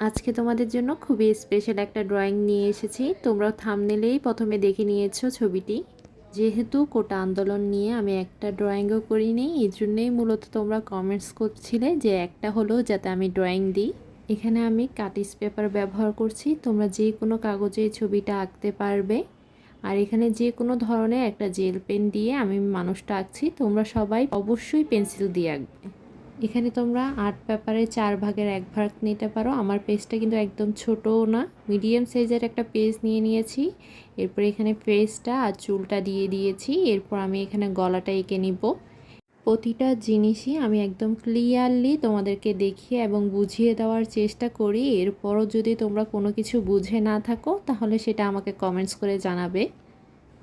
আজকে তোমাদের জন্য খুবই স্পেশাল একটা ড্রয়িং নিয়ে এসেছি। তোমরা থামনেলেই প্রথমে দেখে নিয়েছো ছবিটি। যেহেতু কোটা আন্দোলন নিয়ে আমি একটা ড্রয়িংও করিনি, এই জন্যেই মূলত তোমরা কমেন্টস করছিলে যে একটা হলো যাতে আমি ড্রয়িং দিই। এখানে আমি কাটিস পেপার ব্যবহার করছি, তোমরা যে কোনো কাগজে ছবিটা আঁকতে পারবে। আর এখানে যে কোনো ধরনের একটা জেল পেন দিয়ে আমি মানুষটা আঁকছি, তোমরা সবাই অবশ্যই পেন্সিল দিয়ে আঁকবে। এখানে তোমরা আর্ট পেপারে চার ভাগের এক ভাগ নিতে পারো। আমার পেজটা কিন্তু একদম ছোটও না মিডিয়াম সাইজের একটা পেজ নিয়ে নিয়েছি। এরপর এখানে পেজটা আর চুলটা দিয়ে দিয়েছি। এরপর আমি এখানে গলাটা এঁকে নিব। প্রতিটা জিনিসই আমি একদম ক্লিয়ারলি তোমাদেরকে দেখিয়ে এবং বুঝিয়ে দেওয়ার চেষ্টা করি। এরপরও যদি তোমরা কোনো কিছু বুঝে না থাকো, তাহলে সেটা আমাকে কমেন্টস করে জানাবে।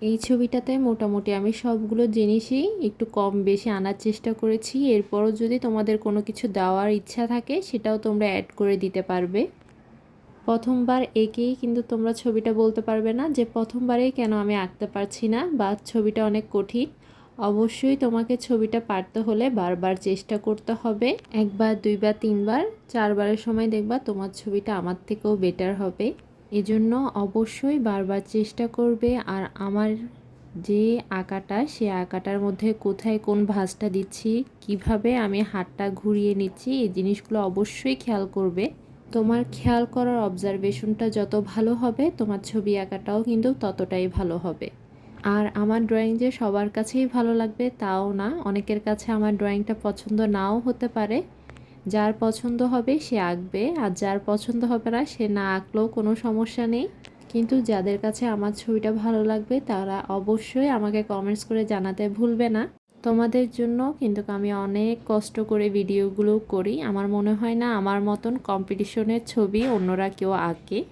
এই ছবিটাতে মোটামুটি আমি সবগুলো জিনিসই একটু কম বেশি আনার চেষ্টা করেছি। এরপরও যদি তোমাদের কোনো কিছু দেওয়ার ইচ্ছা থাকে, সেটাও তোমরা অ্যাড করে দিতে পারবে। প্রথমবার একেই কিন্তু তোমরা ছবিটা বলতে পারবে না যে প্রথমবারেই কেন আমি আঁকতে পারছি না বা ছবিটা অনেক কঠিন। অবশ্যই তোমাকে ছবিটা পারতে হলে বারবার চেষ্টা করতে হবে। একবার, দুইবার, তিনবার, চারবারের সময় দেখবা তোমার ছবিটা আমার থেকেও বেটার হবে। এজন্য অবশ্যই বারবার চেষ্টা করবে আর আমার যে আঁকাটা, সে আঁকাটার মধ্যে কোথায় কোন ভাঁজটা দিচ্ছি, কীভাবে আমি হাতটা ঘুরিয়ে নিচ্ছি, এই জিনিসগুলো অবশ্যই খেয়াল করবে। তোমার খেয়াল করার অবজারভেশনটা যত ভালো হবে, তোমার ছবি আঁকাটাও কিন্তু ততটাই ভালো হবে। আর আমার ড্রয়িং যে সবার কাছেই ভালো লাগবে, তাও না। অনেকের কাছে আমার ড্রয়িংটা পছন্দ নাও হতে পারে। যার পছন্দ হবে সে আঁকবে, আর যার পছন্দ হবে না সে না আঁকলেও কোনো সমস্যা নেই। কিন্তু যাদের কাছে আমার ছবিটা ভালো লাগবে, তারা অবশ্যই আমাকে কমেন্টস করে জানাতে ভুলবে না। তোমাদের জন্য কিন্তু আমি অনেক কষ্ট করে ভিডিওগুলো করি। আমার মনে হয় না আমার মতন কম্পিটিশনের ছবি অন্যরা কেউ আঁকে।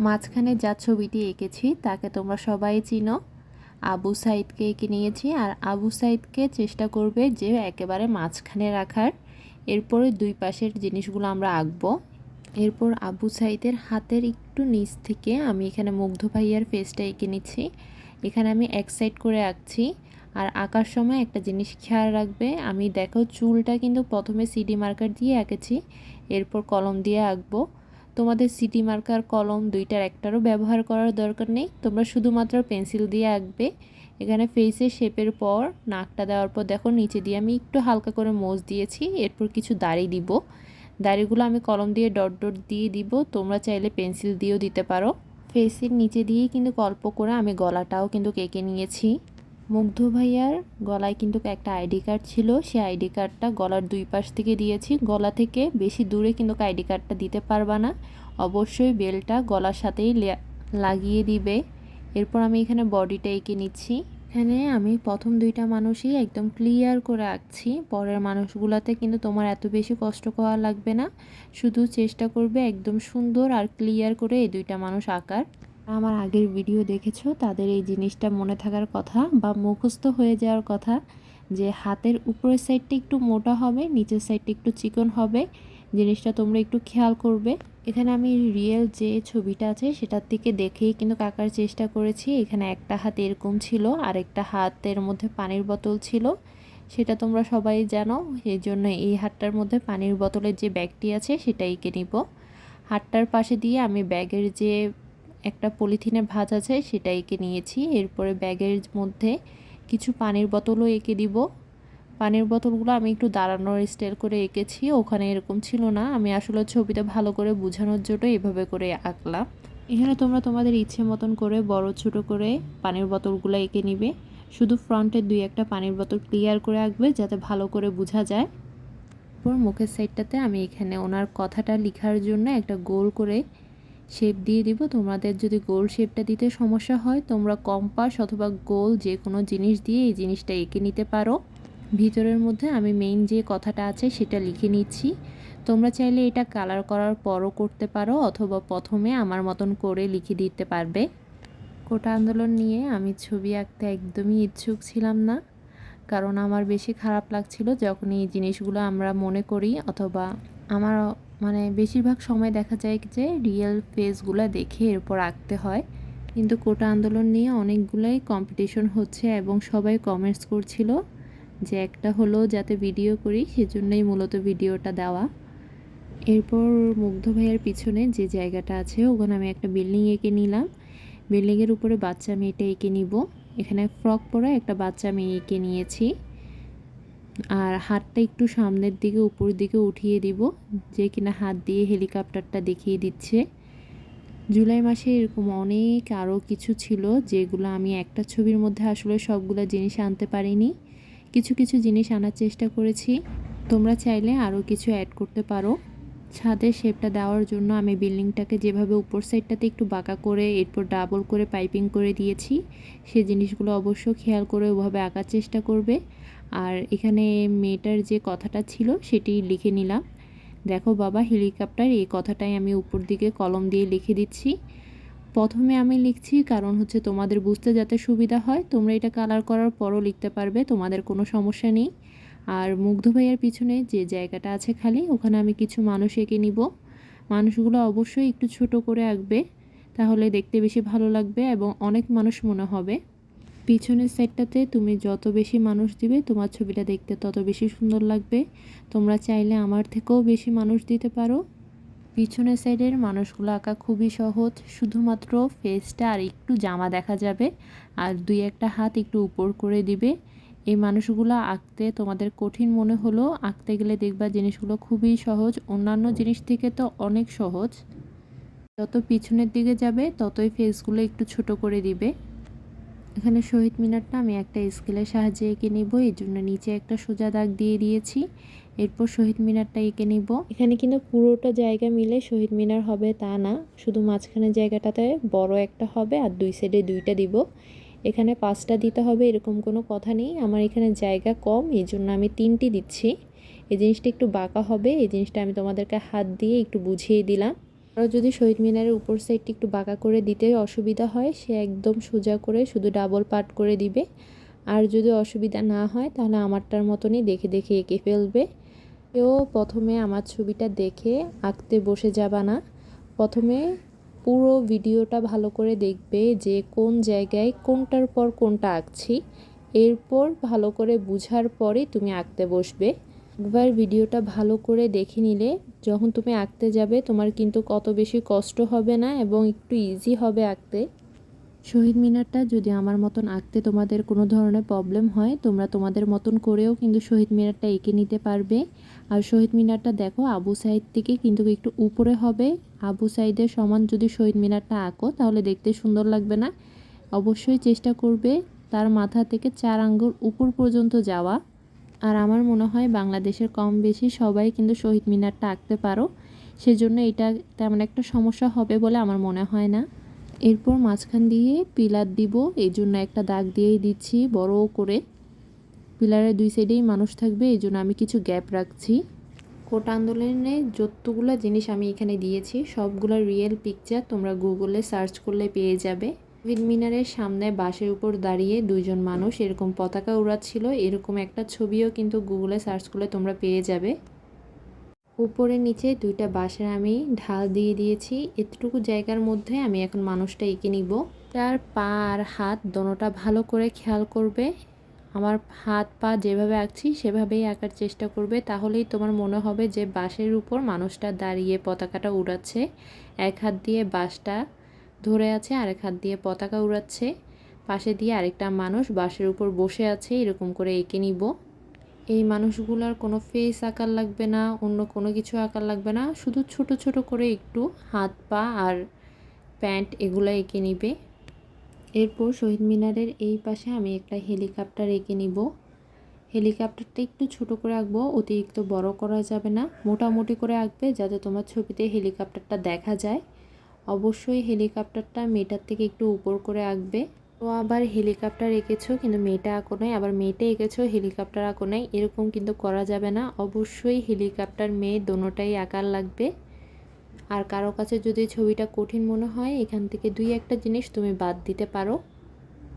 মাঝখানে যা ছবিটি এঁকেছি, তাকে তোমরা সবাই চিনো। আবু সাইদকে এঁকে নিয়েছি, আর আবু সাইদকে চেষ্টা করবে যে একেবারে মাঝখানে রাখার। এরপরে দুই পাশের জিনিসগুলো আমরা আঁকবো। এরপর আবু সাইদের হাতের একটু নিচ থেকে আমি এখানে মুগ্ধ ভাইয়ার ফেসটা এঁকে নিচ্ছি। এখানে আমি এক সাইড করে আঁকছি। আর আঁকার সময় একটা জিনিস খেয়াল রাখবে, আমি দেখো চুলটা কিন্তু প্রথমে সিডি মার্কার দিয়ে আঁকেছি, এরপর কলম দিয়ে আঁকবো। তোমাদের সিটি মার্কার কলম দুইটার একটারও ব্যবহার করার দরকার নেই, তোমরা শুধুমাত্র পেন্সিল দিয়ে আঁকবে। এখানে ফেসের শেপের পর নাকটা দেওয়ার পর দেখো নিচে দিয়ে আমি একটু হালকা করে মোজ দিয়েছি, এরপর কিছু দাড়ি দিব। দাড়িগুলো আমি কলম দিয়ে ডট ডট দিয়ে দিব, তোমরা চাইলে পেন্সিল দিয়েও দিতে পারো। ফেসের নিচে দিয়েই কিন্তু গল্প করে আমি গলাটাও কিন্তু কেকে নিয়েছি। মুগ্ধ ভাইয়ার গলায় কিন্তু একটা আইডি কার্ড ছিল সেই আইডি কার্ডটা গলার দুই পাশ থেকে দিয়েছি। গলা থেকে বেশি দূরে কিন্তু আইডি কার্ডটা দিতে পারবা না। অবশ্যই বেলটা গলার সাথেই লাগিয়ে দিবে। এরপর আমি এখানে বডিটা এঁকে নিচ্ছি। এখানে আমি প্রথম দুইটা মানুষই একদম ক্লিয়ার করে আঁকছি। পরের মানুষগুলোতে কিন্তু তোমার এত বেশি কষ্ট করা লাগবে না। শুধু চেষ্টা করবে একদম সুন্দর আর ক্লিয়ার করে এই দুইটা মানুষ আঁকার। আমার আগের ভিডিও দেখেছ? তাদের এই জিনিসটা মনে থাকার কথা বা মুখস্থ হয়ে যাওয়ার কথা যে হাতের উপরের সাইডটা একটু মোটা হবে, নিচের সাইডটা একটু চিকন হবে। জিনিসটা তোমরা একটু খেয়াল করবে। এখানে আমি রিয়েল যে ছবিটা আছে সেটার থেকে দেখেই কিন্তু কাকার চেষ্টা করেছি। এখানে একটা হাত এরকম ছিল আর একটা হাতের মধ্যে পানির বোতল ছিল। সেটা তোমরা সবাই জানো, এই জন্য এই হাতটার মধ্যে পানির বোতলের যে ব্যাগটি আছে সেটা এঁকে নিব। হাতটার পাশে দিয়ে আমি ব্যাগের যে একটা পলিথিনে ভাজ আছে সেটা এঁকে নিয়েছি। এরপরে ব্যাগের মধ্যে কিছু পানির বোতলও এঁকে দিব। পানির বোতলগুলো আমি একটু দাঁড়ানোর স্টাইল করে এঁকেছি, ওখানে এরকম ছিল না। আমি আসলে ছবিটা ভালো করে বোঝানোর জন্য এভাবে করে আঁকলাম। এখানে তোমরা তোমাদের ইচ্ছে মতন করে বড় ছোট করে পানির বোতলগুলো এঁকে নিবে। শুধু ফ্রন্টের দুই একটা পানির বোতল ক্লিয়ার করে আঁকবে যাতে ভালো করে বোঝা যায়। এরপর মুখের সাইডটাতে আমি এখানে ওনার কথাটা লেখার জন্য একটা গোল করে শেপ দিয়ে দিব। তোমাদের যদি গোল শেপটা দিতে সমস্যা হয়, তোমরা কম্পাস অথবা গোল যে কোনো জিনিস দিয়ে এই জিনিসটা এঁকে নিতে পারো। ভিতরের মধ্যে আমি মেইন যে কথাটা আছে সেটা লিখে নিচ্ছি। তোমরা চাইলে এটা কালার করার পরও করতে পারো অথবা প্রথমে আমার মতন করে লিখে দিতে পারবে। কোটা আন্দোলন নিয়ে আমি ছবি আঁকতে একদমই ইচ্ছুক ছিলাম না। কারণ আমার বেশি খারাপ লাগছিল যখন এই জিনিসগুলো আমরা মনে করি অথবা আমার মানে বেশিরভাগ সময় দেখা যায় যে রিয়েল ফেসগুলো দেখে এরপর আঁকতে হয়। কিন্তু কোটা আন্দোলন নিয়ে অনেকগুলোই কম্পিটিশন হচ্ছে এবং সবাই কমেন্টস করছিল। যে একটা হলো যাতে ভিডিও করি, সেজন্যই মূলত ভিডিওটা দেওয়া। এরপর মুগ্ধ ভাইয়ার পিছনে যে জায়গাটা আছে, ওখানে আমি একটা বিল্ডিং এঁকে নিলাম। বিল্ডিংয়ের উপরে বাচ্চা মেয়েটা এঁকে নিব। এখানে ফ্রক পরা একটা বাচ্চা মেয়ে এঁকে নিয়েছি। আর হাতটা একটু সামনের দিকে উপর দিকে উঠিয়ে দিব, যে কিনা হাত দিয়ে হেলিকপ্টারটা দেখিয়ে দিচ্ছে। জুলাই মাসে এরকম অনেক আরও কিছু ছিল, যেগুলো আমি একটা ছবির মধ্যে আসলে সবগুলো জিনিস আনতে পারিনি। কিছু কিছু জিনিস আনার চেষ্টা করেছি। তোমরা চাইলে আরও কিছু অ্যাড করতে পারো। ছাদের শেপটা দেওয়ার জন্য আমি বিল্ডিংটাকে যেভাবে উপর সাইডটাতে একটু বাঁকা করে, এরপর ডাবল করে পাইপিং করে দিয়েছি, সে জিনিসগুলো অবশ্য খেয়াল করে ওভাবে আঁকার চেষ্টা করবে। আর এখানে মেয়েটার যে কথাটা ছিল সেটি লিখে নিলাম। দেখো বাবা, হেলিকপ্টার, এই কথাটাই আমি উপর দিকে কলম দিয়ে লিখে দিচ্ছি। প্রথমে আমি লিখছি, কারণ হচ্ছে তোমাদের বুঝতে যাতে সুবিধা হয়, তোমরা এটা কালার করার পরও লিখতে পারবে, তোমাদের কোনো সমস্যা নেই। আর মুগ্ধ ভাইয়ের পিছনে যে জায়গাটা আছে খালি, ওখানে আমি কিছু মানুষ এঁকে নিব। মানুষগুলো অবশ্যই একটু ছোট করে আঁকবে, তাহলে দেখতে বেশি ভালো লাগবে এবং অনেক মানুষ মনে হবে। পিছনের সাইডটাতে তুমি যত বেশি মানুষ দিবে, তোমার ছবিটা দেখতে তত বেশি সুন্দর লাগবে। তোমরা চাইলে আমার থেকেও বেশি মানুষ দিতে পারো। পিছনের সাইডের মানুষগুলো আঁকা খুবই সহজ। শুধুমাত্র ফেসটা আর একটু জামা দেখা যাবে আর দুই একটা হাত একটু উপর করে দিবে। এই মানুষগুলো আঁকতে তোমাদের কঠিন মনে হলো, আঁকতে গেলে দেখবা জিনিসগুলো খুবই সহজ। অন্যান্য জিনিস থেকে তো অনেক সহজ। যত পিছনের দিকে যাবে, ততই ফেসগুলো একটু ছোট করে দিবে। এখানে শহীদ মিনারটা আমি একটা স্কেলের সাহায্যে এঁকে নিব এই জন্য নিচে একটা সোজা দাগ দিয়ে দিয়েছি। এরপর শহীদ মিনারটা এঁকে নিব। এখানে কিন্তু পুরোটা জায়গা মিলে শহীদ মিনার হবে তা না। শুধু মাঝখানের জায়গাটাতে বড় একটা হবে আর দুই সাইডে দুইটা দিব। এখানে পাঁচটা দিতে হবে এরকম কোনো কথা নেই। আমার এখানে জায়গা কম, এই জন্য আমি তিনটি দিচ্ছি। এই জিনিসটা একটু বাঁকা হবে, এই জিনিসটা আমি তোমাদেরকে হাত দিয়ে একটু বুঝিয়ে দিলাম। আরও যদি শহীদ মিনারের উপর সাইডটি একটু বাঁকা করে দিতে অসুবিধা হয়, সে একদম সোজা করে শুধু ডাবল পাট করে দিবে। আর যদি অসুবিধা না হয়, তাহলে আমারটার মতনই দেখে দেখে এঁকে ফেলবে। কেউ প্রথমে আমার ছবিটা দেখে আঁকতে বসে যাবা না। প্রথমে পুরো ভিডিওটা ভালো করে দেখবে যে কোন জায়গায় কোনটার পর কোনটা আঁকছি। এরপর ভালো করে বুঝার পরে তুমি আঁকতে বসবে। একবার ভিডিওটা ভালো করে দেখে নিলে যখন তুমি আঁকতে যাবে তোমার কিন্তু কত বেশি কষ্ট হবে না এবং একটু ইজি হবে আঁকতে। শহীদ মিনারটা যদি আমার মতন আঁকতে তোমাদের কোনো ধরনের প্রবলেম হয় তোমরা তোমাদের মতন করেও কিন্তু শহীদ মিনারটা এঁকে নিতে পারবে। আর শহীদ মিনারটা দেখো, আবু সাইদ থেকে কিন্তু একটু উপরে হবে। আবু সাইদের সমান যদি শহীদ মিনারটা আঁকো, তাহলে দেখতে সুন্দর লাগবে না। অবশ্যই চেষ্টা করবে তার মাথা থেকে চার আঙ্গুল উপর পর্যন্ত যাওয়া। আর আমার মনে হয় বাংলাদেশের কম বেশি সবাই কিন্তু শহীদ মিনারটা আঁকতে পারো। সেজন্য এটা তেমন একটা সমস্যা হবে বলে আমার মনে হয় না। এরপর মাঝখান দিয়ে পিলার দিব এই জন্য একটা দাগ দিয়েই দিচ্ছি বড় করে। পিলারের দুই সাইডেই মানুষ থাকবে, এই জন্য আমি কিছু গ্যাপ রাখছি। কোটা আন্দোলনে যতগুলো জিনিস আমি এখানে দিয়েছি, সবগুলো রিয়েল পিকচার তোমরা গুগলে সার্চ করলে পেয়ে যাবে। শহীদ মিনারের সামনে বাসের উপর দাঁড়িয়ে দুইজন মানুষ এরকম পতাকা উড়াচ্ছিল, এরকম একটা ছবিও কিন্তু গুগলে সার্চ করলে তোমরা পেয়ে যাবে। উপরে নিচে দুইটা বাঁশের আমি ঢাল দিয়ে দিয়েছি, এতটুকু জায়গার মধ্যে আমি এখন মানুষটা এঁকে নিব। তার পা আর হাত দোনোটা ভালো করে খেয়াল করবে। আমার হাত পা যেভাবে আঁকছি, সেভাবেই আঁকার চেষ্টা করবে। তাহলেই তোমার মনে হবে যে বাঁশের উপর মানুষটা দাঁড়িয়ে পতাকাটা উড়াচ্ছে। এক হাত দিয়ে বাঁশটা ধরে আছে, আরেক হাত দিয়ে পতাকা উড়াচ্ছে। পাশে দিয়ে আরেকটা মানুষ বাঁশের উপর বসে আছে, এরকম করে এঁকে নিব। এই মানুষগুলোর কোনো ফেস আঁকার লাগবে না, অন্য কোনো কিছু আঁকার লাগবে না। শুধু ছোট ছোট করে একটু হাত পা আর প্যান্ট এগুলো এঁকে নিবে। এরপর শহীদ মিনারের এই পাশে আমি একটা হেলিকপ্টার এঁকে নিব। হেলিকপ্টারটা একটু ছোট করে আঁকবো, অতিরিক্ত বড় করা যাবে না। মোটামুটি করে আঁকবে যাতে তোমার ছবিতে হেলিকপ্টারটা দেখা যায়। অবশ্যই হেলিকপ্টারটা মেয়েটার থেকে একটু উপর করে আঁকবে। তো আবার হেলিকপ্টার এঁকেছো কিন্তু মেয়েটা আঁকো নাই, আবার মেয়েটা এঁকেছো, হেলিকপ্টার আঁকো নাই, এরকম কিন্তু করা যাবে না। অবশ্যই হেলিকপ্টার মেয়ে দোনোটাই আঁকার লাগবে। আর কারও কাছে যদি ছবিটা কঠিন মনে হয়, এখান থেকে দুই একটা জিনিস তুমি বাদ দিতে পারো।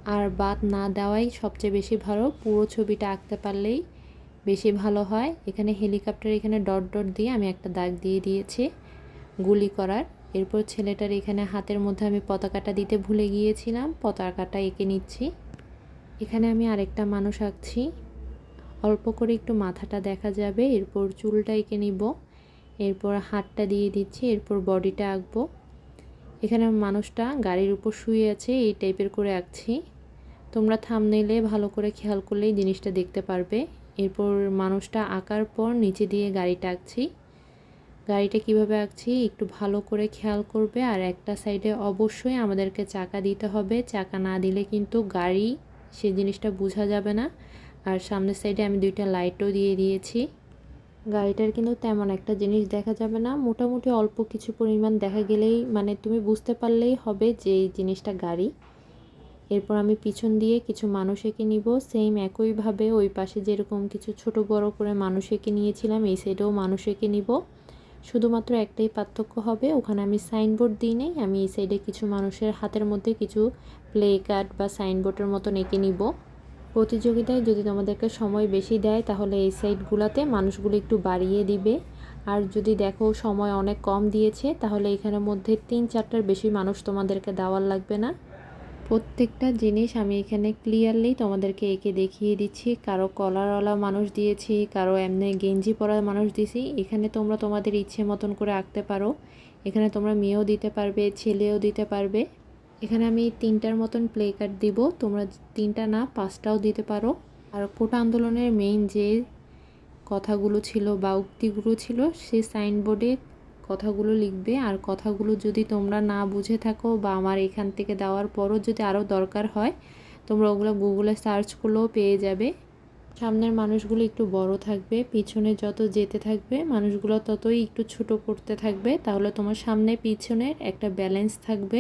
আর বাদ না দেওয়াই সবচেয়ে বেশি ভালো। পুরো ছবিটা আঁকতে পারলেই বেশি ভালো হয়। এখানে হেলিকপ্টার এখানে ডট ডট দিয়ে আমি একটা দাগ দিয়ে দিয়েছি গুলি করার। এরপর ছেলেটার এখানে হাতের মধ্যে আমি পতাকাটা দিতে ভুলে গিয়েছিলাম। পতাকাটা এঁকে নিচ্ছি। এখানে আমি আরেকটা মানুষ আঁকছি। অল্প করে একটু মাথাটা দেখা যাবে। এরপর চুলটা এঁকে নিব। এরপর হাতটা দিয়ে দিচ্ছি, এরপর বডিটা আঁকবো। এখানে মানুষটা গাড়ির উপর শুয়ে আছে, এই টাইপের করে আঁকছি। তোমরা থামনেলে ভালো করে খেয়াল করলেই জিনিসটা দেখতে পারবে। এরপর মানুষটা আঁকার পর নিচে দিয়ে গাড়িটা আঁকছি। গাড়িটা কীভাবে আঁকছি একটু ভালো করে খেয়াল করবে আর একটা সাইডে অবশ্যই আমাদেরকে চাকা দিতে হবে। চাকা না দিলে কিন্তু গাড়ি, সে জিনিসটা বোঝা যাবে না। আর সামনের সাইডে আমি দুইটা লাইটও দিয়ে দিয়েছি। গাড়িটার কিন্তু তেমন একটা জিনিস দেখা যাবে না। মোটামুটি অল্প কিছু পরিমাণ দেখা গেলেই মানে তুমি বুঝতে পারলেই হবে যে এই জিনিসটা গাড়ি। এরপর আমি পিছন দিয়ে কিছু মানুষ এঁকে নিব। সেম একইভাবে ওই পাশে যেরকম কিছু ছোট বড় করে মানুষ এঁকে নিয়েছিলাম, এই সাইডেও মানুষ এঁকে নিব। শুধুমাত্র একটাই পার্থক্য হবে, ওখানে আমি সাইনবোর্ড দিই নেই, আমি এই সাইডে কিছু মানুষের হাতের মধ্যে কিছু প্লে কার্ড বা সাইনবোর্ডের মতন এঁকে নিব। প্রতিযোগিতায় যদি তোমাদেরকে সময় বেশি দেয়, তাহলে এই সাইডগুলোতে মানুষগুলো একটু বাড়িয়ে দিবে। আর যদি দেখো সময় অনেক কম দিয়েছে, তাহলে এখানের মধ্যে তিন চারটার বেশি মানুষ তোমাদেরকে দেওয়ার লাগবে না। প্রত্যেকটা জিনিস আমি এখানে ক্লিয়ারলি তোমাদেরকে এঁকে দেখিয়ে দিচ্ছি। কারও কলারওয়ালা মানুষ দিয়েছি, কারও এমনি গেঞ্জি পরা মানুষ দিয়েছি। এখানে তোমরা তোমাদের ইচ্ছে মতন করে আঁকতে পারো। এখানে তোমরা মেয়েও দিতে পারবে, ছেলেও দিতে পারবে। এখানে আমি তিনটার মতন প্লে কার্ড দিব। তোমরা তিনটা না, পাঁচটাও দিতে পারো। আর কোটা আন্দোলনের মেইন যে কথাগুলো ছিল বা উক্তিগুলো ছিল, সেই সাইনবোর্ডে কথাগুলো লিখবে। আর কথাগুলো যদি তোমরা না বুঝে থাকো বা আমার এখান থেকে দেওয়ার পরও যদি আরও দরকার হয়, তোমরা ওগুলো গুগলে সার্চ করলেও পেয়ে যাবে। সামনের মানুষগুলো একটু বড় থাকবে, পিছনে যত যেতে থাকবে, মানুষগুলো ততই একটু ছোট করতে থাকবে, তাহলে তোমার সামনে পিছনের একটা ব্যালেন্স থাকবে।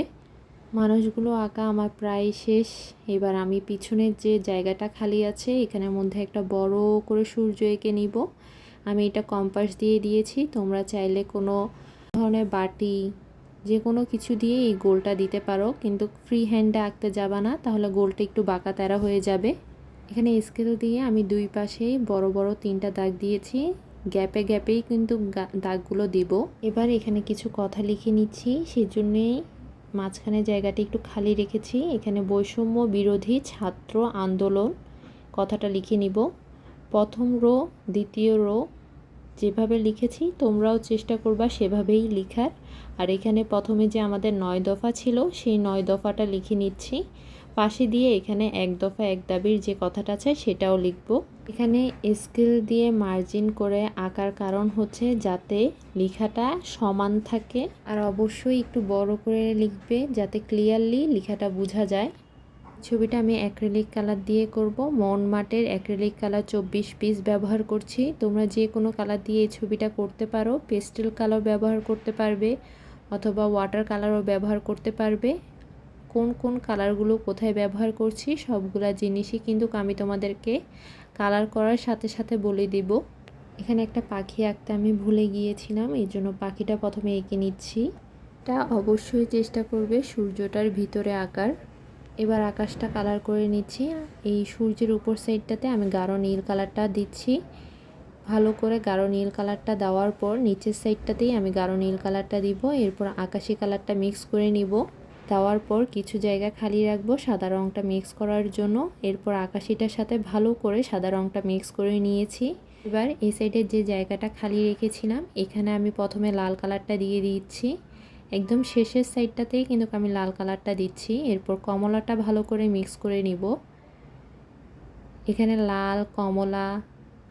মানুষগুলো আঁকা আমার প্রায় শেষ। এবার আমি পিছনের যে জায়গাটা খালি আছে, এখানের মধ্যে একটা বড় করে সূর্য এঁকে নিব। আমি এটা কম্পাস দিয়ে দিয়েছি। তোমরা চাইলে কোনো ধরনের বাটি যে কোনো কিছু দিয়ে এই গোলটা দিতে পারো। কিন্তু ফ্রি হ্যান্ডে আঁকতে যাবা না, তাহলে গোলটা একটু বাঁকা তেরা হয়ে যাবে। এখানে স্কেল দিয়ে আমি দুই পাশেই বড় বড় তিনটা দাগ দিয়েছি। গ্যাপে, গ্যাপেই কিন্তু দাগগুলো দিব। এবার এখানে কিছু কথা লিখে নিচ্ছি। সেজন্যেই মাঝখানে জায়গাটি একটু খালি রেখেছি। এখানে বৈষম্য বিরোধী ছাত্র আন্দোলন কথাটা লিখে নিব। প্রথম রো, দ্বিতীয় রো, যেভাবে লিখেছি তোমরাও চেষ্টা করবা সেভাবেই লিখার। আর এখানে প্রথমে যে আমাদের নয় দফা ছিল, সেই নয় দফাটা লিখে নিচ্ছি। পাশে দিয়ে এখানে এক দফা এক দাবির যে কথাটা আছে সেটাও লিখব। এখানে স্কেল দিয়ে মার্জিন করে আঁকার কারণ হচ্ছে যাতে লেখাটা সমান থাকে আর অবশ্যই একটু বড় করে লিখবে যাতে ক্লিয়ারলি লেখাটা বোঝা যায়। ছবিটা আমি অ্যাক্রিলিক কালার দিয়ে করব। মন মাটের অ্যাক্রিলিক কালার চব্বিশ পিস ব্যবহার করছি। তোমরা যে কোনো কালার দিয়ে এই ছবিটা করতে পারো। পেস্টেল কালার ব্যবহার করতে পারবে অথবা ওয়াটার কালারও ব্যবহার করতে পারবে। কোন কোন কালারগুলো কোথায় ব্যবহার করছি, সবগুলা জিনিসই কিন্তু আমি তোমাদেরকে কালার করার সাথে সাথে বলে দিব। এখানে একটা পাখি আঁকতে আমি ভুলে গিয়েছিলাম, এই জন্য পাখিটা প্রথমে এঁকে নিচ্ছি। এটা অবশ্যই চেষ্টা করবে সূর্যটার ভিতরে আঁকার। এবার আকাশটা কালার করে নিচ্ছি। এই সূর্যের উপর সাইডটাতে আমি গাঢ় নীল কালারটা দিচ্ছি। ভালো করে গাঢ় নীল কালারটা দেওয়ার পর নিচের সাইডটাতেই আমি গাঢ় নীল কালারটা দিব। এরপর আকাশি কালারটা মিক্স করে নিব। দেওয়ার পর কিছু জায়গা খালি রাখব, সাদা রঙটা মিক্স করার জন্য। এরপর আকাশিটার সাথে ভালো করে সাদা রঙটা মিক্স করে নিয়েছি। এবার এই সাইডের যে জায়গাটা খালি রেখেছিলাম, এখানে আমি প্রথমে লাল কালারটা দিয়ে দিচ্ছি। একদম শেষের সাইডটাতেই কিন্তু আমি লাল কালারটা দিচ্ছি। এরপর কমলাটা ভালো করে মিক্স করে নিব। এখানে লাল, কমলা,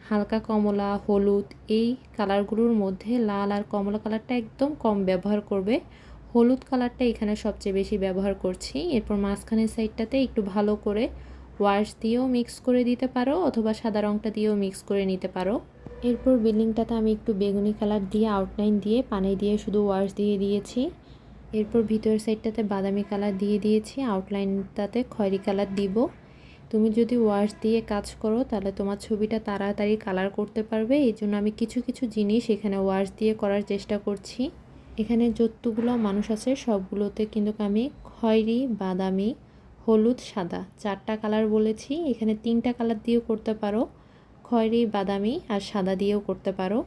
হালকা কমলা, হলুদ, এই কালারগুলোর মধ্যে লাল আর কমলা কালারটা একদম কম ব্যবহার করবে। হলুদ কালারটা এখানে সবচেয়ে বেশি ব্যবহার করছি। এরপর মাঝখানের সাইডটাতে একটু ভালো করে ওয়াশ দিয়েও মিক্স করে দিতে পারো অথবা সাদা রঙটা দিয়েও মিক্স করে নিতে পারো। এরপর বিল্ডিংটাতে আমি একটু বেগুনি কালার দিয়ে আউটলাইন দিয়ে পানি দিয়ে শুধু ওয়াশ দিয়ে দিয়েছি। এরপর ভিতরের সাইডটাতে বাদামি কালার দিয়ে দিয়েছি আউটলাইনটাতে খয়েরি কালার দিব। তুমি যদি ওয়াশ দিয়ে কাজ করো তাহলে তোমার ছবিটা তাড়াতাড়ি কালার করতে পারবে। এই জন্য আমি কিছু কিছু জিনিস এখানে ওয়াশ দিয়ে করার চেষ্টা করছি। এখানে যতগুলো মানুষ আছে, সবগুলোতে কিন্তু আমি খয়েরি, বাদামি, হলুদ, সাদা। চারটা কালার বলেছি, এখানে তিনটা কালার দিয়েও করতে পারো। খয়েরি, বাদামি আর সাদা দিয়েও করতে পারো।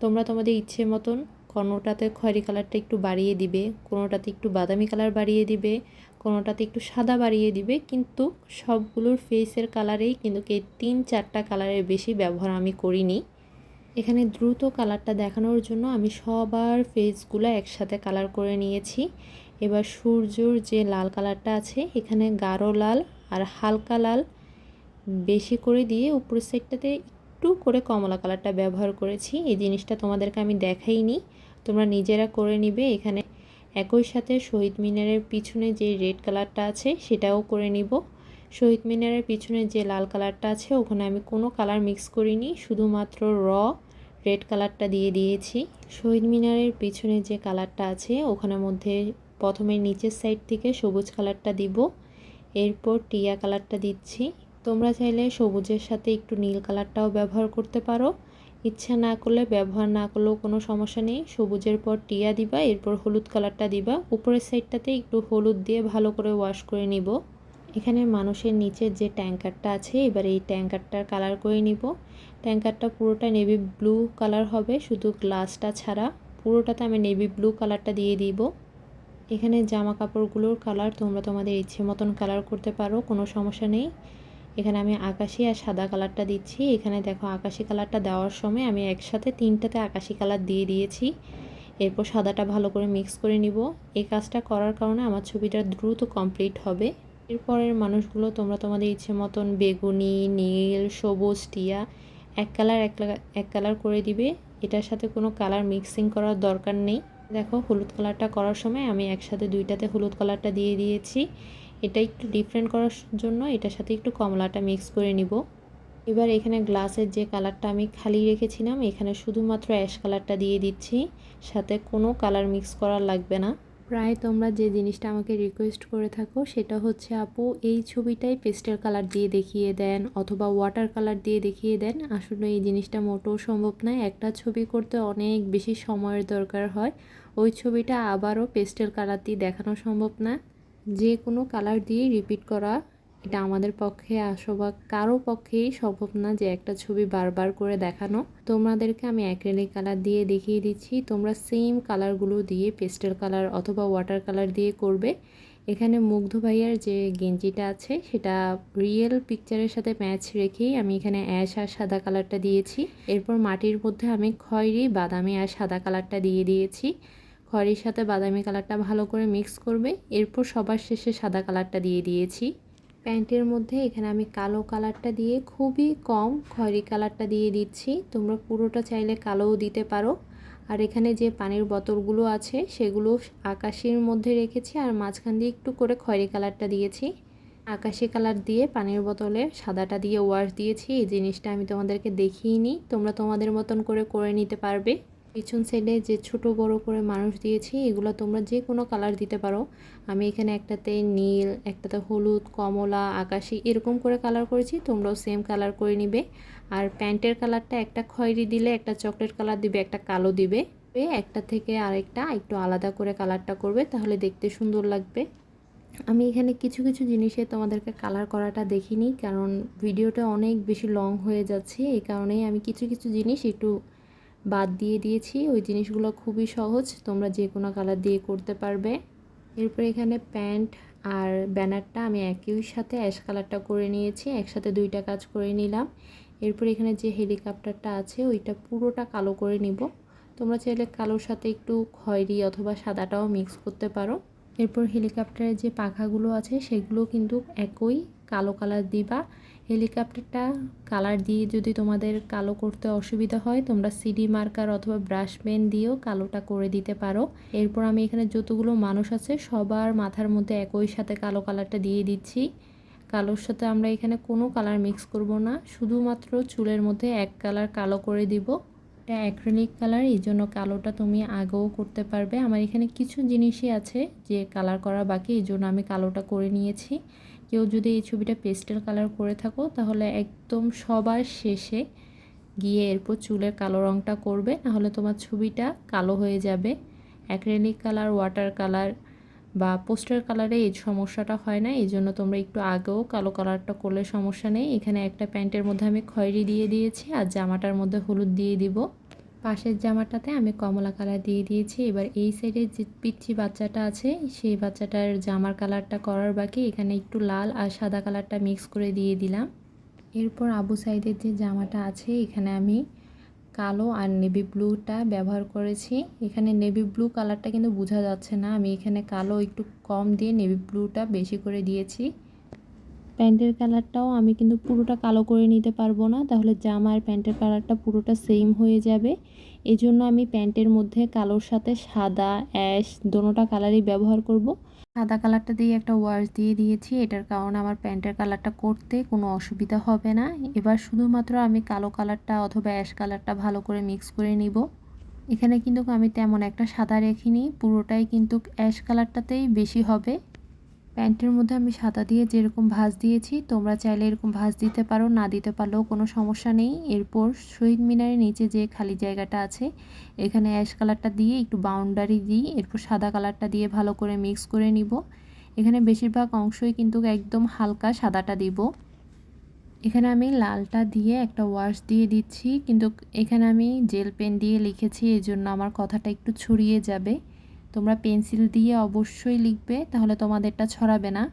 তোমরা তোমাদের ইচ্ছে মতন কোনোটাতে খয়েরি কালারটা একটু বাড়িয়ে দিবে, কোনোটাতে একটু বাদামি কালার বাড়িয়ে দিবে, কোনোটাতে একটু সাদা বাড়িয়ে দিবে। কিন্তু সবগুলোর ফেসের কালারেই কিন্তু এই তিন চারটা কালারের বেশি ব্যবহার আমি করিনি। এখানে দ্রুত কালারটা দেখানোর জন্য আমি সবার ফেসগুলো একসাথে কালার করে নিয়েছি। এবার সূর্যর যে লাল কালারটা আছে, এখানে গাঢ় লাল আর হালকা লাল। বেশি করে দিয়ে উপরের সাইডটাতে একটু করে কমলা কালারটা ব্যবহার করেছি। এই জিনিসটা তোমাদেরকে আমি দেখাইনি, তোমরা নিজেরা করে নিবে। এখানে একই সাথে শহীদ মিনারের পিছনে যে রেড কালারটা আছে, সেটাও করে নিব। শহীদ মিনারের পিছনে যে লাল কালারটা আছে, ওখানে আমি কোনো কালার মিক্স করিনি, শুধুমাত্র র রেড কালারটা দিয়ে দিয়েছি। শহীদ মিনারের পিছনে যে কালারটা আছে ওখানের মধ্যে প্রথমে নিচের সাইড থেকে সবুজ কালারটা দিব। এরপর টিয়া কালারটা দিচ্ছি। তোমরা চাইলে সবুজের সাথে একটু নীল কালারটাও ব্যবহার করতে পারো। ইচ্ছা না করলে, ব্যবহার না করলেও কোনো সমস্যা নেই। সবুজের পর টিয়া দিবা, এরপর হলুদ কালারটা দিবা। উপরের সাইডটাতে একটু হলুদ দিয়ে ভালো করে ওয়াশ করে নিব। এখানে মানুষের নিচের যে ট্যাঙ্কারটা আছে, এবার এই ট্যাঙ্কারটার কালার করে নিব। ট্যাঙ্কারটা পুরোটা নেভি ব্লু কালার হবে, শুধু গ্লাসটা ছাড়া। পুরোটাতে আমি নেভি ব্লু কালারটা দিয়ে দিব। এখানে জামা কাপড়গুলোর কালার তোমরা তোমাদের ইচ্ছে মতন কালার করতে পারো, কোনো সমস্যা নেই। এখানে আমি আকাশি আর সাদা কালারটা দিচ্ছি। এখানে দেখো আকাশি কালারটা দেওয়ার সময় আমি একসাথে তিনটাতে আকাশি কালার দিয়ে দিয়েছি। এরপর সাদাটা ভালো করে মিক্স করে নিব। এই কাজটা করার কারণে আমার ছবিটা দ্রুত কমপ্লিট হবে। এরপরের মানুষগুলো তোমরা তোমাদের ইচ্ছে মতন বেগুনি, নীল, সবুজ, টিয়া, এক কালার এক এক কালার করে দিবে। এটার সাথে কোনো কালার মিক্সিং করার দরকার নেই। দেখো, হলুদ কালারটা করার সময় আমি একসাথে দুইটাতে হলুদ কালারটা দিয়ে দিয়েছি। এটা একটু ডিফারেন্ট করার জন্য এটার সাথে একটু কমলাটা মিক্স করে নিব। এবার এখানে গ্লাসের যে কালারটা আমি খালি রেখেছিলাম, এখানে শুধুমাত্র অ্যাশ কালারটা দিয়ে দিচ্ছি। সাথে কোনো কালার মিক্স করা লাগবে না। প্রায় তোমরা যে জিনিসটা আমাকে রিকোয়েস্ট করে থাকো, সেটা হচ্ছে আপু, এই ছবিটাই পেস্টেল কালার দিয়ে দেখিয়ে দেন অথবা ওয়াটার কালার দিয়ে দেখিয়ে দেন। আসলে এই জিনিসটা মোটেও সম্ভব নয়। একটা ছবি করতে অনেক বেশি সময়ের দরকার হয়। ওই ছবিটা আবারও পেস্টেল কালার দিয়ে দেখানো সম্ভব না। যে কোনো কালার দিয়ে রিপিট করা এটা আমাদের পক্ষে আসবা কারও পক্ষেই সম্ভব না যে একটা ছবি বারবার করে দেখানো। তোমাদেরকে আমি অ্যাক্রেলিক কালার দিয়ে দেখিয়ে দিচ্ছি। তোমরা সেম কালারগুলো দিয়ে পেস্টেল কালার অথবা ওয়াটার কালার দিয়ে করবে। এখানে মুগ্ধ ভাইয়ার যে গেঞ্জিটা আছে, সেটা রিয়েল পিকচারের সাথে ম্যাচ রেখেই আমি এখানে অ্যাশ আর সাদা কালারটা দিয়েছি। এরপর মাটির মধ্যে আমি খয়েরি, বাদামি আর সাদা কালারটা দিয়ে দিয়েছি। খয়েরির সাথে বাদামি কালারটা ভালো করে মিক্স করবে। এরপর সবার শেষে সাদা কালারটা দিয়ে দিয়েছি। প্যান্টের মধ্যে এখানে আমি কালো কালারটা দিয়ে খুবই কম খয়েরি কালারটা দিয়ে দিচ্ছি। তোমরা পুরোটা চাইলে কালোও দিতে পারো। আর এখানে যে পানির বোতলগুলো আছে, সেগুলো আকাশের মধ্যে রেখেছি আর মাঝখান দিয়ে একটু করে খয়েরি কালারটা দিয়েছি। আকাশি কালার দিয়ে পানির বোতলে সাদাটা দিয়ে ওয়াশ দিয়েছি। এই জিনিসটা আমি তোমাদেরকে দেখিয়ে নিই তোমরা তোমাদের মতন করে করে নিতে পারবে। পিছন সাইডে যে ছোট বড় করে মানুষ দিয়েছি, এগুলো তোমরা যে কোনো কালার দিতে পারো। আমি এখানে একটাতে নীল, একটাতে হলুদ, কমলা, আকাশি এরকম করে কালার করেছি, তোমরাও সেম কালার করে নিবে। আর প্যান্টের কালারটা একটা খয়েরি দিলে একটা চকলেট কালার দিবে, একটা কালো দিবে। একটা থেকে আরেকটা একটু আলাদা করে কালারটা করবে, তাহলে দেখতে সুন্দর লাগবে। আমি এখানে কিছু কিছু জিনিসে তোমাদেরকে কালার করাটা দেখিনি, কারণ ভিডিওটা অনেক বেশি লং হয়ে যাচ্ছে, এই কারণেই আমি কিছু কিছু জিনিস একটু বাদ দিয়ে দিয়েছি। ওই জিনিসগুলো খুবই সহজ। তোমরা যে কোনো কালার দিয়ে করতে পারবে। এরপর এখানে প্যান্ট আর ব্যানারটা আমি একই সাথে অ্যাশ কালারটা করে নিয়েছি। একসাথে দুইটা কাজ করে নিলাম। এরপর এখানে যে হেলিকপ্টারটা আছে, ওইটা পুরোটা কালো করে নিব। তোমরা চাইলে কালোর সাথে একটু খয়েরি অথবা সাদাটাও মিক্স করতে পারো। এরপর হেলিকপ্টারের যে পাখাগুলো আছে, সেগুলো কিন্তু একই কালো কালার দিবা। হেলিকপ্টারটা কালার দিয়ে যদি তোমাদের কালো করতে অসুবিধা হয়, তোমরা সিডি মার্কার অথবা ব্রাশ পেন দিয়েও কালোটা করে দিতে পারো। এরপর আমি এখানে যতগুলো মানুষ আছে, সবার মাথার মধ্যে একই সাথে কালো কালারটা দিয়ে দিচ্ছি। কালোর সাথে আমরা এখানে কোনো কালার মিক্স করব না, শুধুমাত্র চুলের মধ্যে এক কালার কালো করে দিব। এটা অ্যাক্রেলিক কালার এই জন্য কালোটা তুমি আগেও করতে পারবে। আমার এখানে কিছু জিনিসই আছে যে কালার করা বাকি, এই জন্য আমি কালোটা করে নিয়েছি। কেউ যদি এই ছবিটা পেস্টেল কালার করে থাকো, তাহলে একদম সবার শেষে গিয়ে এরপর চুলের কালো রঙটা করবে, নাহলে তোমার ছবিটা কালো হয়ে যাবে। অ্যাক্রেলিক কালার, ওয়াটার কালার বা পোস্টার কালারে এই সমস্যাটা হয় না, এই জন্য তোমরা একটু আগেও কালো কালারটা করলে সমস্যা নেই। এখানে একটা প্যান্টের মধ্যে আমি খয়েরি দিয়ে দিয়েছি আর জামাটার মধ্যে হলুদ দিয়ে দিব। পাশের জামাটাতে আমি কমলা কালার দিয়ে দিয়েছি। এবার এই সাইডে যে পিচ্ছি বাচ্চাটা আছে, সেই বাচ্চাটার জামার কালারটা করার বাকি। এখানে একটু লাল আর সাদা কালারটা মিক্স করে দিয়ে দিলাম। এরপর আবু সাইদের যে জামাটা আছে, এখানে আমি কালো আর নেভি ব্লুটা ব্যবহার করেছি। এখানে নেভি ব্লু কালারটা কিন্তু বোঝা যাচ্ছে না। আমি এখানে কালো একটু কম দিয়ে নেভি ব্লুটা বেশি করে দিয়েছি। প্যান্টের কালারটাও আমি কিন্তু পুরোটা কালো করে নিতে পারব না। তাহলে জামা আর প্যান্টের কালারটা পুরোটা সেম হয়ে যাবে। এই জন্য আমি প্যান্টের মধ্যে কালোর সাথে সাদা অ্যাশ দোনোটা কালারই ব্যবহার করব। সাদা কালারটা দিয়ে একটা ওয়াশ দিয়ে দিয়েছি। এটার কারণে আমার প্যান্টের কালারটা করতে কোনো অসুবিধা হবে না। এবার শুধুমাত্র আমি কালো কালারটা অথবা অ্যাশ কালারটা ভালো করে মিক্স করে নিব। এখানে কিন্তু আমি তেমন একটা সাদা রেখিনি পুরোটাই কিন্তু অ্যাশ কালারটাতেই বেশি হবে। প্যান্টের মধ্যে আমি সাদা দিয়ে যেরকম ভাঁজ দিয়েছি, তোমরা চাইলে এরকম ভাঁজ দিতে পারো, না দিতে পারলেও কোনো সমস্যা নেই। এরপর শহীদ মিনারের নিচে যে খালি জায়গাটা আছে, এখানে অ্যাশ কালারটা দিয়ে একটু বাউন্ডারি দিই, এরপর সাদা কালারটা দিয়ে ভালো করে মিক্স করে নিব। এখানে বেশিরভাগ অংশই কিন্তু একদম হালকা সাদাটা দিব। এখানে আমি লালটা দিয়ে একটা ওয়াশ দিয়ে দিচ্ছি, কিন্তু এখানে আমি জেল পেন দিয়ে লিখেছি এই জন্য আমার কথাটা একটু ছড়িয়ে যাবে। তোমরা পেন্সিল দিয়ে অবশ্যই লিখবে, তাহলে তোমাদেরটা ছড়াবে না।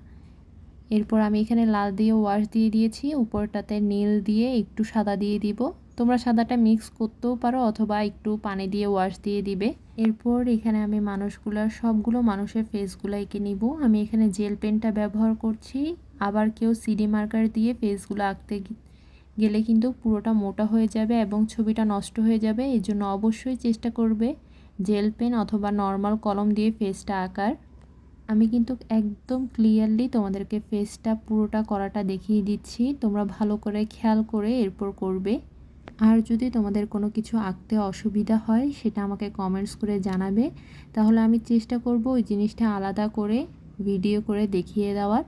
এরপর আমি এখানে লাল দিয়ে ওয়াশ দিয়ে দিয়েছি, উপরটাতে নীল দিয়ে একটু সাদা দিয়ে দিব। তোমরা সাদাটা মিক্স করতেও পারো অথবা একটু পানি দিয়ে ওয়াশ দিয়ে দিবে। এরপর এখানে আমি মানুষগুলোর সবগুলো মানুষের ফেসগুলো এঁকে নিব। আমি এখানে জেল পেনটা ব্যবহার করছি। আবার কেউ সিডি মার্কার দিয়ে ফেসগুলো আঁকতে গেলে কিন্তু পুরোটা মোটা হয়ে যাবে এবং ছবিটা নষ্ট হয়ে যাবে এর জন্য অবশ্যই চেষ্টা করবে। জেল পেন অথবা নর্মাল কলম দিয়ে ফেসটা আঁকার। আমি কিন্তু একদম ক্লিয়ারলি তোমাদেরকে ফেসটা পুরোটা করাটা দেখিয়ে দিচ্ছি। তোমরা ভালো করে খেয়াল করে এরপর করবে। আর যদি তোমাদের কোনো কিছু আঁকতে অসুবিধা হয়, সেটা আমাকে কমেন্টস করে জানাবে। তাহলে আমি চেষ্টা করব ওই জিনিসটা আলাদা করে ভিডিও করে দেখিয়ে দেওয়ার।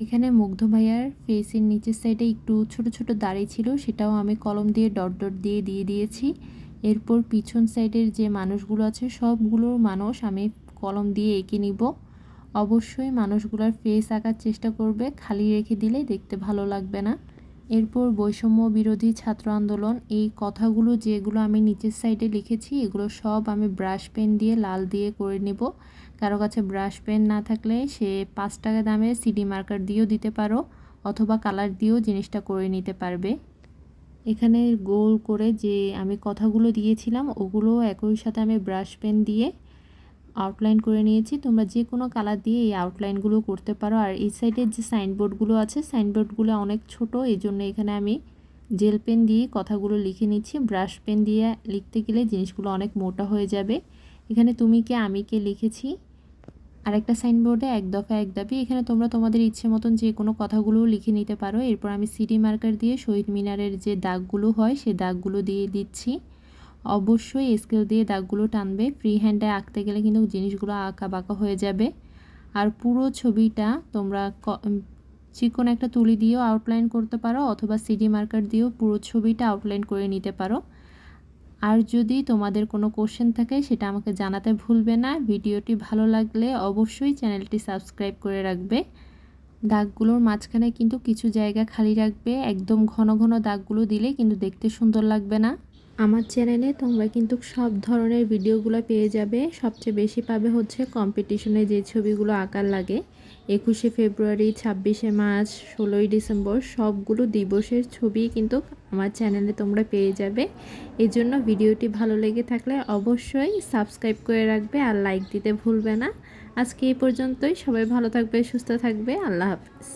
এখানে মুগ্ধ ভাইয়ার ফেসের নিচের সাইডে একটু ছোট ছোট দাড়ি ছিল, সেটাও আমি কলম দিয়ে ডট ডট দিয়ে দিয়ে দিয়েছি। এরপর পিছন সাইডের যে মানুষগুলো আছে, সবগুলোর মানুষ আমি কলম দিয়ে এঁকে নিব। অবশ্যই মানুষগুলোর ফেস আঁকার চেষ্টা করবে, খালি রেখে দিলে দেখতে ভালো লাগবে না। এরপর বৈষম্য বিরোধী ছাত্র আন্দোলন, এই কথাগুলো যেগুলো আমি নিচের সাইডে লিখেছি, এগুলো সব আমি ব্রাশ পেন দিয়ে লাল দিয়ে করে নেব। কারও কাছে ব্রাশ পেন না থাকলে সে পাঁচ টাকা দামে সিডি মার্কার দিয়েও দিতে পারো, অথবা কালার দিয়েও জিনিসটা করে নিতে পারবে। এখানে গোল করে যে আমি কথাগুলো দিয়েছিলাম, ওগুলো একই সাথে আমি ব্রাশ পেন দিয়ে আউটলাইন করে নিয়েছি। তোমরা যে কোনো কালার দিয়ে এই আউটলাইনগুলো করতে পারো। আর এই সাইডের যে সাইনবোর্ডগুলো আছে সাইনবোর্ডগুলো অনেক ছোট এই জন্য এখানে আমি জেল পেন দিয়ে কথাগুলো লিখে নিচ্ছি। ব্রাশ পেন দিয়ে লিখতে গেলে জিনিসগুলো অনেক মোটা হয়ে যাবে। এখানে তুমি কে, আমি কে লিখেছি? আরেকটা সাইনবোর্ডে এক দফা এক দাবি, এখানে তোমরা তোমাদের ইচ্ছে মতন যে কোনো কথাগুলো লিখে নিতে পারো। এরপর আমি সিডি মার্কার দিয়ে শহীদ মিনারের যে দাগগুলো হয়, সে দাগগুলো দিয়ে দিচ্ছি। অবশ্যই স্কেল দিয়ে দাগগুলো টানবে। ফ্রি হ্যান্ডে আঁকতে গেলে কিন্তু জিনিসগুলো আঁকা বাঁকা হয়ে যাবে। আর পুরো ছবিটা তোমরা চিকন একটা তুলি দিয়েও আউটলাইন করতে পারো, অথবা সিডি মার্কার দিয়েও পুরো ছবিটা আউটলাইন করে নিতে পারো। আর যদি তোমাদের কোনো কোশ্চেন থাকে, সেটা আমাকে জানাতে ভুলবে না। ভিডিওটি ভালো লাগলে অবশ্যই চ্যানেলটি সাবস্ক্রাইব করে রাখবে। দাগগুলোর মাঝখানে কিন্তু কিছু জায়গা খালি রাখবে। একদম ঘন ঘন দাগগুলো দিলে কিন্তু দেখতে সুন্দর লাগবে না। আমার চ্যানেলে তোমরা কিন্তু সব ধরনের ভিডিওগুলো পেয়ে যাবে। সবচেয়ে বেশি পাবে হচ্ছে কম্পিটিশনে যে ছবিগুলো আঁকার লাগে। একুশে ফেব্রুয়ারি, ছাব্বিশে মার্চ, ষোলোই ডিসেম্বর সবগুলো দিবসের ছবি কিন্তু আমার চ্যানেলে তোমরা পেয়ে যাবে। এই জন্য ভিডিওটি ভালো লেগে থাকলে অবশ্যই সাবস্ক্রাইব করে রাখবে আর লাইক দিতে ভুলবে না। আজকে এই পর্যন্তই। সবাই ভালো থাকবে, সুস্থ থাকবে। আল্লাহ হাফিজ।